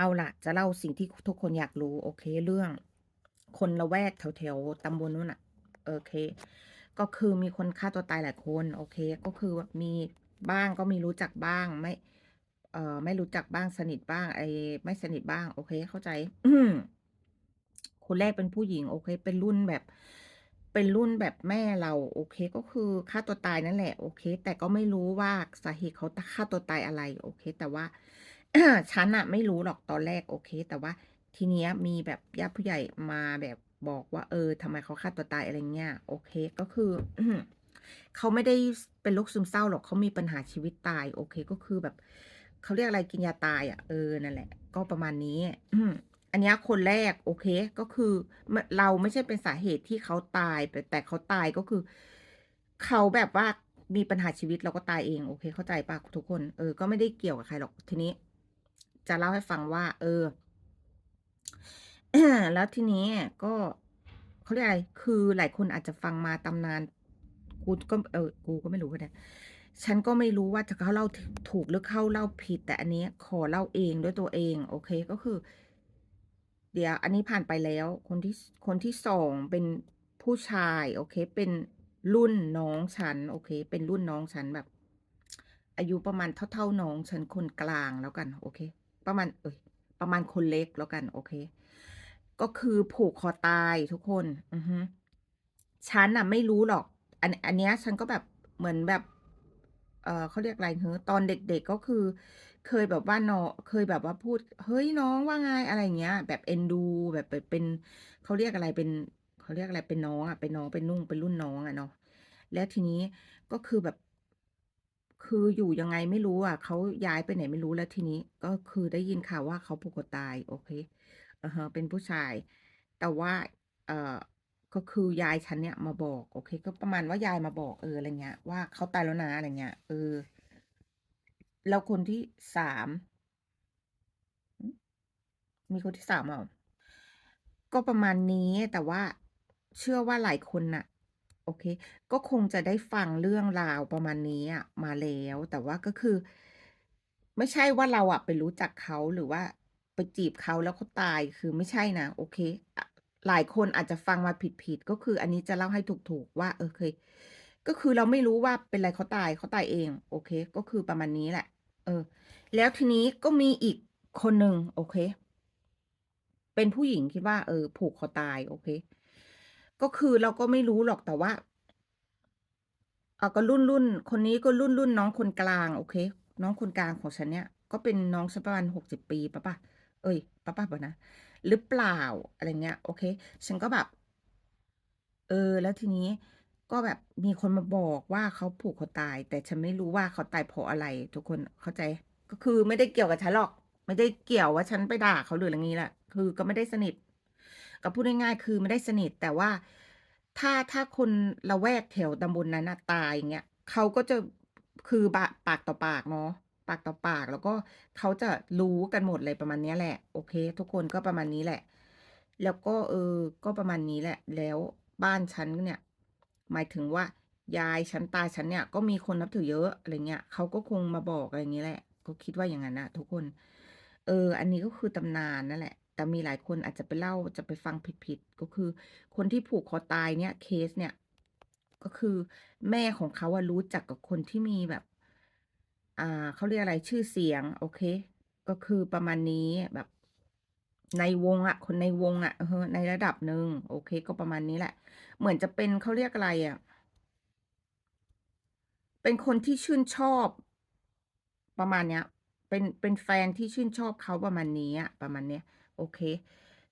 เอาล่ะจะเล่าสิ่งที่ทุกคนอยากรู้ โอเค เรื่อง คนละแวกแถวๆตำบลนู้นน่ะโอเค ก็คือมีคนฆ่าตัวตายหลายคน โอเค ก็คือมีบ้างก็มีรู้จักบ้างไม่ เอ่อ ไม่รู้จักบ้างสนิทบ้าง ไอ้ไม่สนิทบ้าง โอเค เข้าใจ คนแรกเป็นผู้หญิง โอเค เป็นรุ่นแบบ เป็นรุ่นแบบแม่เรา โอเค ก็คือฆ่าตัวตายนั่นแหละ โอเค แต่ก็ไม่รู้ว่าสาเหตุเขาฆ่าตัวตายอะไร โอเค แต่ว่า ฉันน่ะไม่รู้หรอกตอนแรกโอเค แต่ว่าทีเนี้ยมีแบบญาติผู้ใหญ่มาแบบบอกว่า เออทำไมเขาฆ่าตัวตายอะไรเงี้ยโอเคก็คือเขาไม่ได้เป็นโรคซึมเศร้าหรอกเขามีปัญหาชีวิตตาย โอเคก็คือแบบเขาเรียกอะไรกินยาตายอะเออนั่นแหละ ก็ประมาณนี้อันนี้คนแรก โอเคก็คือเราไม่ใช่เป็นสาเหตุที่เขาตายแต่เขาตายก็คือเขาแบบว่ามีปัญหาชีวิตแล้วก็ตายเอง โอเค เข้าใจปล่าทุกคน?เออ ก็ไม่ได้เกี่ยวกับใครหรอกทีนี้ จะเล่าให้ฟังว่า เออ แล้วทีนี้ก็เขาเรียกอะไร คือหลายคนอาจจะฟังมาตำนาน กูก็เออ กูก็ไม่รู้เหมือนกันฉันก็ไม่รู้ว่าจะเขาเล่าถูกหรือเขาเล่าผิด แต่อันนี้ขอเล่าเองด้วยตัวเอง โอเคก็คือ เดี๋ยว อันนี้ผ่านไปแล้ว คนที่คนที่2เป็นผู้ชาย โอเค เป็นรุ่นน้องฉัน โอเค เป็นรุ่นน้องฉันแบบ อายุประมาณเท่าๆน้องฉันคนกลางแล้วกัน โอเค ประมาณเอ๊ยประมาณคนเล็กแล้วกันโอเค ก็คือผูกคอตายทุกคน อือฮึฉันน่ะไม่รู้หรอก อันอันเนี้ยฉันก็แบบเหมือนแบบ เอ่อเขาเรียกอะไรเฮึตอนเด็กๆก็คือ เคยแบบว่านอเคยแบบว่าพูด"เฮ้ยน้องว่าไง?"อะไรเงี้ย แบบเอ็นดู แบบเป็นเขาเรียกอะไรเป็นเขาเรียกอะไรเป็นน้องอะเป็นน้องเป็นนุ่งเป็นรุ่นน้องอะเนาะแล้วทีนี้ก็คือแบบ คืออยู่ยังไงไม่รู้อะเขาย้ายไปไหนไม่รู้แล้วทีนี้ ก็คือได้ยินข่าวว่าเขาผูกคอตายโอเคอะฮะเป็นผู้ชาย แต่ว่าเอ่อก็คือยายฉันเนี่ยมาบอก โอเค ก็ประมาณว่ายายมาบอกเอออะไรเงี้ย ว่าเขาตายแล้วนะอะไรเงี้ยเออแล้วคนที่3หือมีคนที่3เหรอ?ก็ประมาณนี้แต่ว่าเชื่อว่าหลายคนน่ะ โอเค ก็คงจะได้ฟังเรื่องราวประมาณนี้อะมาแล้ว แต่ว่าก็คือ ไม่ใช่ว่าเราอะไปรู้จักเขา หรือว่าไปจีบเขาแล้วเขาตาย คือไม่ใช่นะ โอเคอหลายคนอาจจะฟังมาผิด ๆ ก็คืออันนี้จะเล่าให้ถูก ๆ ว่า เออ เคย ก็คือเราไม่รู้ว่าเป็นไรเขาตาย เขาตายเอง โอเค ก็คือประมาณนี้แหละ เออ แล้วทีนี้ก็มีอีกคนหนึ่ง โอเค เป็นผู้หญิงคิดว่า เออ ผูกคอตาย โอเค ก็คือเราก็ไม่รู้หรอกแต่ว่าเอาก็รุ่นๆคนนี้ก็รุ่นๆน้องคนกลาง โอเค น้องคนกลางของฉันเนี่ย ก็เป็นน้องฉันประมาณ60ปีปล่าปล่าเอ๊ยปล่าๆเปล่านะหรือเปล่าอะไรเงี้ย โอเค ฉันก็แบบ เออ แล้วทีนี้ก็แบบมีคนมาบอกว่าเขาผูกคอตาย แต่ฉันไม่รู้ว่าเขาตายเพราะอะไร ทุกคนเข้าใจ ก็คือไม่ได้เกี่ยวกับฉันหรอก ไม่ได้เกี่ยวว่าฉันไปด่าเขาหรืออะไรงี้แหละคือก็ไม่ได้สนิท ก็พูดง่ายๆคือไม่ได้สนิทแต่ว่าถ้าถ้าคนละแวกแถวตำบลนั้นนะตายอย่างเงี้ยเขาก็จะคือปากต่อปากเนาะปากต่อปากแล้วก็เขาจะรู้กันหมดเลยประมาณนี้แหละ โอเค ทุกคนก็ประมาณนี้แหละ แล้วก็เออก็ประมาณนี้แหละ แล้วบ้านฉันเนี่ย หมายถึงว่ายายฉันตาฉันเนี่ยก็มีคนนับถือเยอะอะไรเงี้ยเขาก็คงมาบอกอะไรงี้แหละ ก็คิดว่าอย่างงั้นนะทุกคน เออ อันนี้ก็คือตำนานนั่นแหละ แต่มีหลายคนอาจจะไปเล่าจะไปฟังผิดๆก็คือ คนที่ผูกคอตายเนี่ยเคสเนี่ย ก็คือแม่ของเขาอะรู้จักกับคนที่มีแบบ อ่าเขาเรียกอะไรชื่อเสียง โอเค ก็คือประมาณนี้แบบในวงอะคนในวงอะอือฮึในระดับหนึ่งโอเค ก็ประมาณนี้แหละ เหมือนจะเป็นเขาเรียกอะไรอะเป็นคนที่ชื่นชอบ ประมาณเนี้ย เป็นเป็นแฟนที่ชื่นชอบเขาประมาณนี้อะประมาณเนี้ย โอเค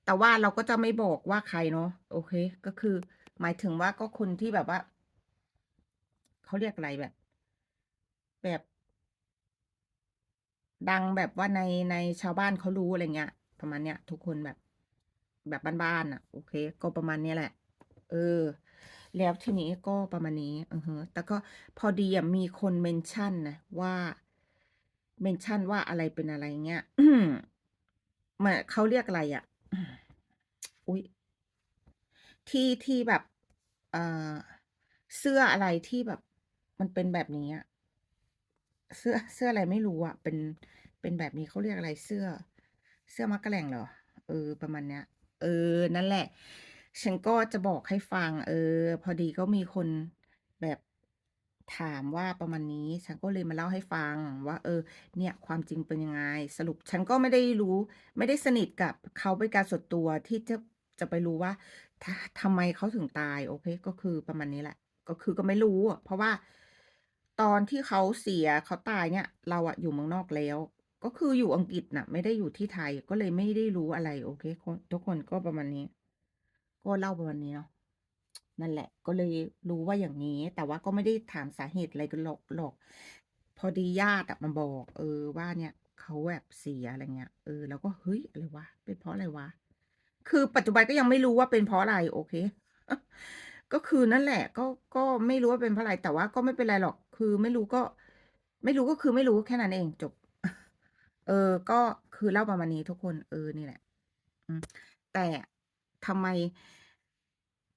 แต่ว่าเราก็จะไม่บอกว่าใครเนาะโอเค ก็คือ หมายถึงว่าก็คนที่แบบว่าเขาเรียกอะไรแบบ แบบ ดังแบบว่าในในชาวบ้านเขารู้อะไรเงี้ย ประมาณเนี้ยทุกคนแบบ แบบบ้านๆน่ะ โอเค ก็ประมาณเนี้ยแหละ เออ แล้วทีนี้ก็ประมาณนี้อือฮึแต่ก็พอดีอะมีคนเมนชั่นนะว่าเมนชั่นว่าอะไรเป็นอะไรเงี้ย มือนเขาเรียกอะไรอะอุ๊ยที่ที่แบบอ่าเสื้ออะไรที่แบบ มันเป็นแบบนี้อะเสื้อเสื้ออะไรไม่รู้อะเป็นเป็นแบบนี้เขาเรียกอะไรเสื้อ เสื้อมักกะแหล่งเหรอ?เออ ประมาณเนี้ย เออ นั่นแหละ ฉันก็จะบอกให้ฟัง เออ พอดีก็มีคนแบบ ถามว่าประมาณนี้ฉันก็เลยมาเล่าให้ฟังว่า เออ เนี่ยความจริงเป็นยังไง สรุปฉันก็ไม่ได้รู้ ไม่ได้สนิทกับเขาเป็นการส่วนตัวที่จะจะไปรู้ว่าททำไมเขาถึงตาย โอเค ก็คือประมาณนี้แหละ ก็คือก็ไม่รู้อะเพราะว่า ตอนที่เขาเสียเขาตายเนี่ย เราอะอยู่เมืองนอกแล้ว ก็คืออยู่อังกฤษน่ะ ไม่ได้อยู่ที่ไทยก็เลยไม่ได้รู้อะไร โอเคทุกคนก็ประมาณนี้ ก็เล่าประมาณนี้เนาะ นั่นแหละ ก็เลยรู้ว่าอย่างงี้ แต่ว่าก็ไม่ได้ถามสาเหตุอะไรกันหรอกหรอก พอดีญาติอะมาบอก เออว่าเนี่ยเขาแบบเสียอะไรเงี้ย เออเราก็เฮ้ยอะไรวะเป็นเพราะอะไรวะ คือปัจจุบันก็ยังไม่รู้ว่าเป็นเพราะอะไรโอเค ก็คือนั่นแหละ ก็ก็ไม่รู้ว่าเป็นเพราะอะไร แต่ว่าก็ไม่เป็นไรหรอก คือไม่รู้ก็ ไม่รู้ก็คือไม่รู้แค่นั้นเองจบ เออ ก็คือเล่าประมาณนี้ทุกคน เออนี่แหละ อืมแต่ทำไม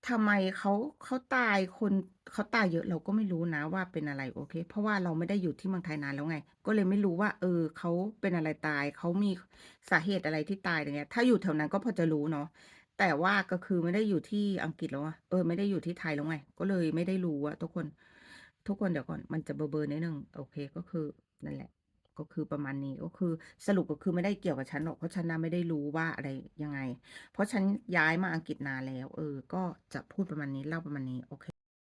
ทำไมเขาเขาตายคนเขาตายเยอะเราก็ไม่รู้นะว่าเป็นอะไรโอเค เพราะว่าเราไม่ได้อยู่ที่เมืองไทยนานแล้วไง ก็เลยไม่รู้ว่า เออเขาเป็นอะไรตายเขามีสาเหตุอะไรที่ตายไรเงี้ย ถ้าอยู่แถวนั้นก็พอจะรู้เนาะแต่ว่าก็คือไม่ได้อยู่ที่อังกฤษแล้วอะเออไม่ได้อยู่ที่ไทยแล้วไง ก็เลยไม่ได้รู้อะทุกคน ทุกคนเดี๋ยวก่อนมันจะเบลอๆนิดนึงโอเคก็คือนั่นแหละ ก็คือประมาณนี้ก็คือสรุปก็คือไม่ได้เกี่ยวกับฉันหรอกเพราะฉันน่ะไม่ได้รู้ว่าอะไรยังไง เพราะฉันย้ายมาอังกฤษนานแล้ว เออ ก็จะพูดประมาณนี้เล่าประมาณนี้โอเค